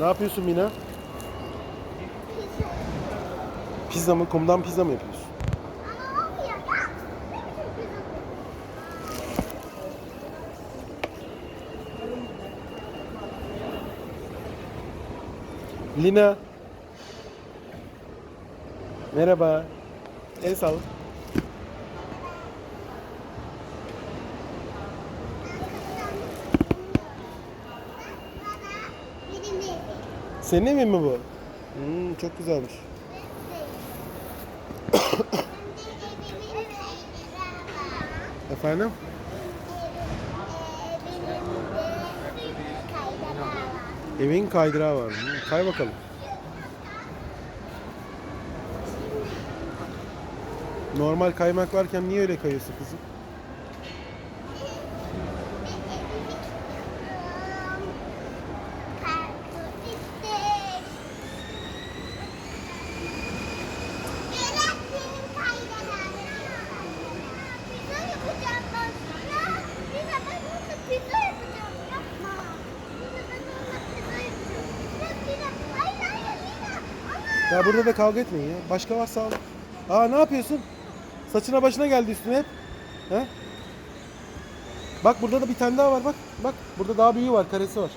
Ne yapıyorsun Mina? Pizza mı? Kumdan pizza mı yapıyorsun? Lina. Merhaba. El sal. Senin evin mi bu? Hmm, çok güzelmiş. Efendim? Evin kaydırağı var. Hmm, kay bakalım. Normal kaymak varken niye öyle kayıyorsun kızım? Ya burada da kavga etmeyin ya. Başka varsa al. Aa ne yapıyorsun? Saçına başına geldi üstüne hep. He? Bak burada da bir tane daha var bak. Bak burada daha büyüğü var, karesi var.